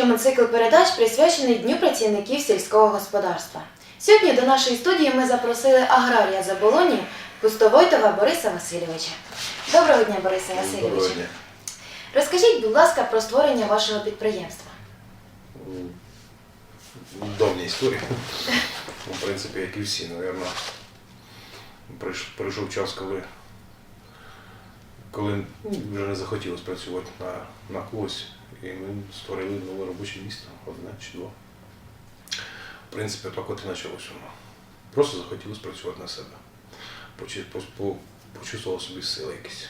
продовжуємо цикл передач, присвячений Дню працівників сільського господарства. Сьогодні до нашої студії ми запросили аграрія Заболоні Пустовойтова Бориса Васильовича. Доброго дня. Доброго дня. Розкажіть, будь ласка, про створення вашого підприємства. Давня історія. В принципі, як і всі, напевно. Прийшов час, коли, коли вже не захотілося працювати на, на когось. І ми створили нове робоче місто, одне чи два. В принципі, так от і почалося воно. Просто захотілося працювати на себе. Почу- по- по- Почувствував собі сили якісь.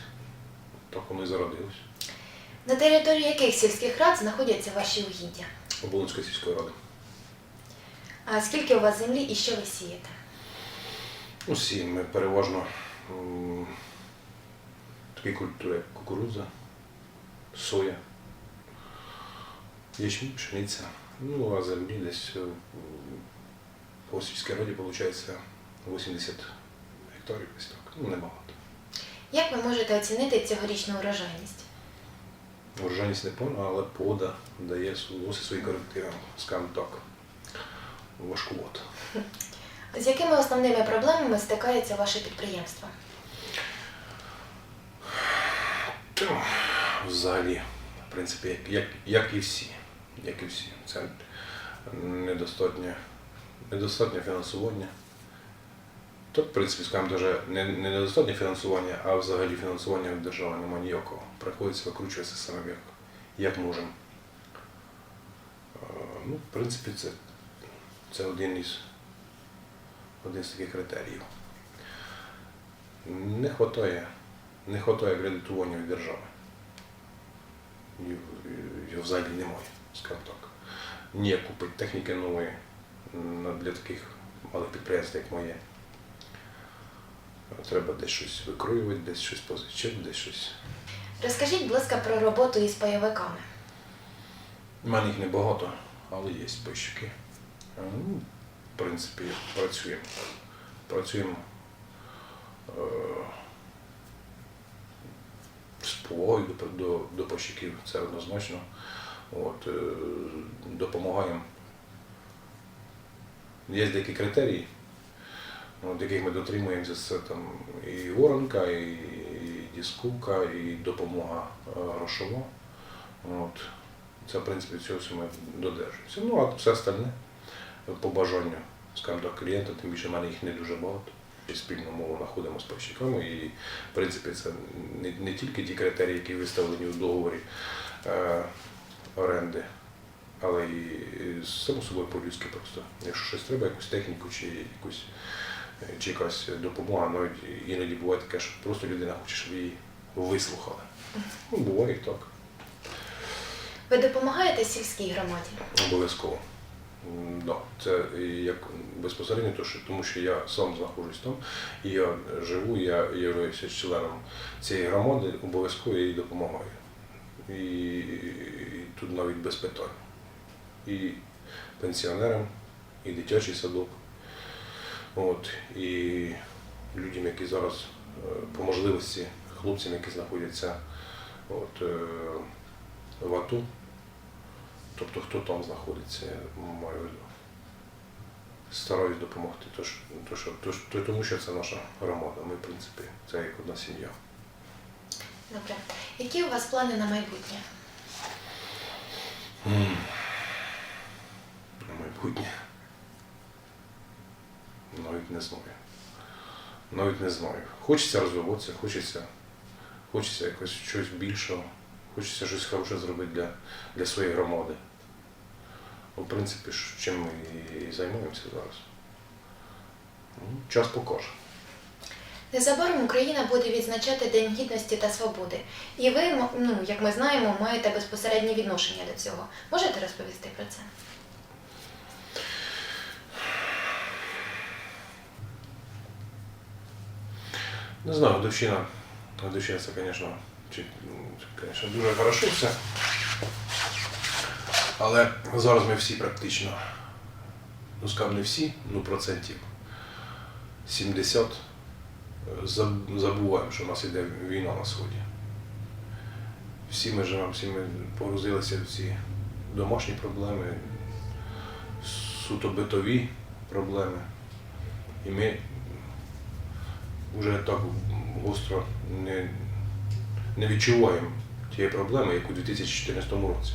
Так воно і зародилось. На території яких сільських рад знаходяться ваші угіддя? Оболонської сільської ради. А скільки у вас землі і що ви сієте? Усі ми переважно м, такі культури, як кукурудза, соя, ячмінь, пшениця. Ну, а землі десь е, по сільській раді виходить 80 гектарів, десь так. Ну, небагато. Як ви можете оцінити цьогорічну урожайність? Урожайність не повна, але пода дає носить свої корективи, скажімо так, важкувато. З якими основними проблемами стикається ваше підприємство? Взагалі, в принципі, як, як і всі. Як і всі. Це недостатнє, недостатнє фінансування. Тут, в принципі, скажімо, даже не, не недостатнє фінансування, а взагалі фінансування від держави немає ніякого. Приходиться викручуватися саме як, як можемо. Е, Ну, в принципі, це, це один із один з таких критеріїв. Не вистачає не кредитування від держави. Його взагалі немає, скажімо так. Ніяк купити техніки нової для таких малих підприємств, як моє. Треба десь щось викроювати, десь щось позичати, десь щось. Розкажіть, будь ласка, про роботу із пайовиками. У мене їх небагато, але є пайщики. Е, Ну, в принципі, працюємо. Працюємо е, з повагою до, до, до пайщиків, це однозначно. От, е, допомагаємо. Є деякі критерії, от, яких ми дотримуємося, це там і воронка, і, дискувка, і допомога е, грошова. От. Це, в принципі, цього ми додержуємося. Ну, а все остальне по бажанню, скажімо так, клієнта, тим більше в мене їх не дуже багато. І спільну мову знаходимо з пайщиками. І, в принципі, це не, не тільки ті критерії, які виставлені у договорі е, оренди, але і, само собою по-людськи просто. Якщо щось треба, якусь техніку чи якусь е, чи якась допомога, навіть іноді буває таке, що просто людина хоче, щоб її вислухали. Ну, буває і так. Ви допомагаєте сільській громаді? Обов'язково. Да. Це як безпосередньо, то, що, тому що я сам знаходжусь там, і я живу, я являюся членом цієї громади, обов'язково я їй допомагаю. І, тут навіть без питань. І пенсіонерам, і дитячий садок, от, і людям, які зараз е, по можливості, хлопцям, які знаходяться от, е, в АТО, Тобто хто там знаходиться, маю. Стараюсь допомогти, то, що, то, що, то, що- то, тому що це наша громада. Ми, в принципі, це як одна сім'я. Добре. Які у вас плани на майбутнє? На майбутнє. Навіть не знаю. Навіть не знаю. Хочеться розвиватися, хочеться, хочеться якось щось більшого, хочеться щось хороше зробити для, для своєї громади. Ну, В принципі, чим ми і займаємося зараз. Ну, Час покаже. Незабаром Україна буде відзначати День гідності та свободи. І ви, ну, як ми знаємо, маєте безпосереднє відношення до цього. Можете розповісти про це? Не знаю, годовщина. Годовщина це, звісно, чи- ну, звісно, дуже хорошо все. Але зараз ми всі практично, ну скажімо, не всі, ну процентів 70 е, заб- забуваємо, що в нас іде війна на сході. Всі ми живемо, всі ми погрузилися в ці домашні проблеми, суто битові проблеми. І ми вже так гостро не, не відчуваємо тієї проблеми, як у 2014 році,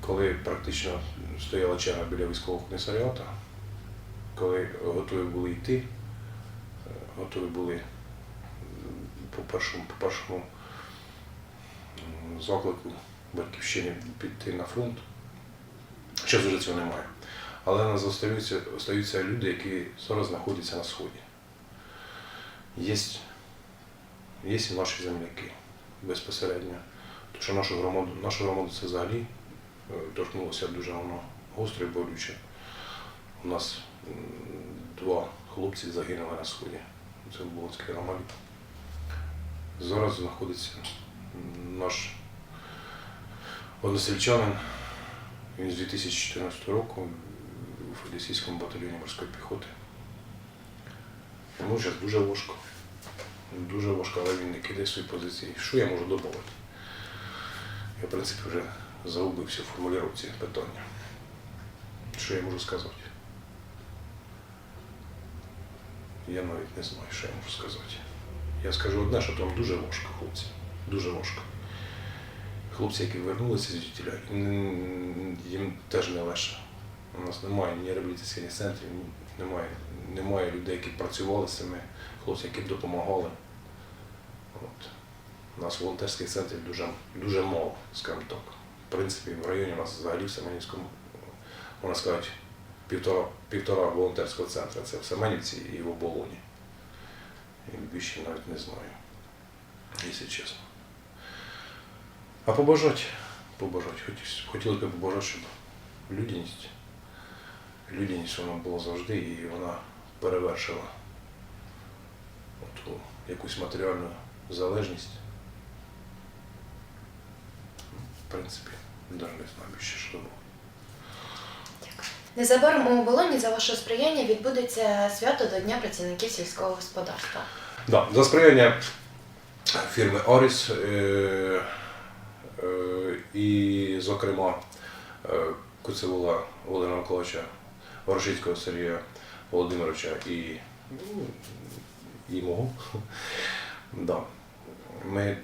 коли практично стояла черга біля військового комісаріату, коли готові були йти, готові були по першому, по першому заклику батьківщини піти на фронт. Зараз вже цього немає. Але нас залишаються, залишаються люди, які зараз знаходяться на сході. Є, є наші земляки безпосередньо. Тому що нашу громаду, нашу громаду це взагалі е, торкнулося дуже воно гостро і болюче. У нас два хлопці загинули на сході. Це в Болонській громаді. Зараз знаходиться наш односельчанин. Він з 2014 року у Федесійському батальйоні морської піхоти. Йому зараз дуже важко. Дуже важко, але він не кидає свої позиції. Що я можу додати? Я, в принципі, вже загубився в формулювання питання. Що я можу сказати? Я навіть не знаю, що я можу сказати. Я скажу одне, що там дуже важко, хлопці. Дуже важко. Хлопці, які вернулися з жителя, їм теж не легше. У нас немає ні реабілітаційних центрів, немає, немає людей, які працювали з цими хлопцями, які б допомагали. От. У нас волонтерських центрів дуже, дуже мало, скажімо так. В принципі, в районі у нас взагалі в Семенівському, можна сказати, півтора, півтора волонтерського центру. Це в Семенівці і в Оболоні. І більше навіть не знаю, якщо чесно. А побажати, побажати, хотілося- б побажати, щоб людяність, людяність вона була завжди і вона перевершила ту якусь матеріальну залежність. В принципі, навіть не знаю що було. Незабаром у Оболоні за вашого сприяння відбудеться свято до Дня працівників сільського господарства. Да, за сприяння фірми Оріс е, е, і, зокрема, е, Куцевула Володимира Миколаївича, Ворошицького Сергія Володимировича і, ну, і мого. Да. Ми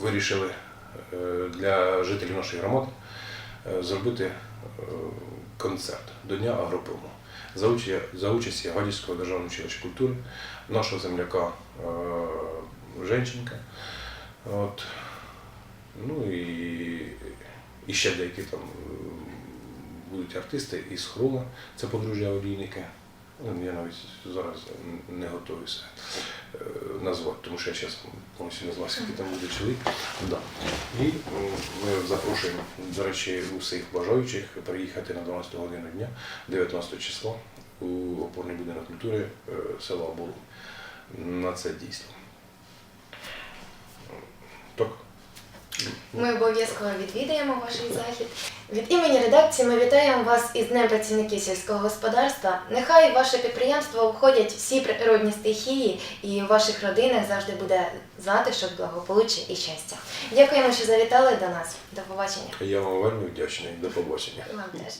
вирішили для жителів нашої громади зробити концерт до Дня агропрому за, уча- за участі Гадівського державного училища культури, нашого земляка е, Женченка. От. Ну і, і ще деякі там е, будуть артисти із Хрума, це подружжя олійники. Я навіть зараз не е, назвати, тому що я зараз там буде чоловік. Да. І ми запрошуємо, до речі, усіх бажаючих приїхати на 12 годину дня, 19 числа, у опорний будинок культури е, села Оболонь на це дійство. Так. Ми обов'язково відвідаємо ваш захід. Від імені редакції ми вітаємо вас із Днем працівників сільського господарства. Нехай ваше підприємство обходять всі природні стихії, і у ваших родинах завжди буде затишок, благополуччя і щастя. Дякуємо, що завітали до нас. До побачення. Я вам вельми вдячний. До побачення. Вам теж.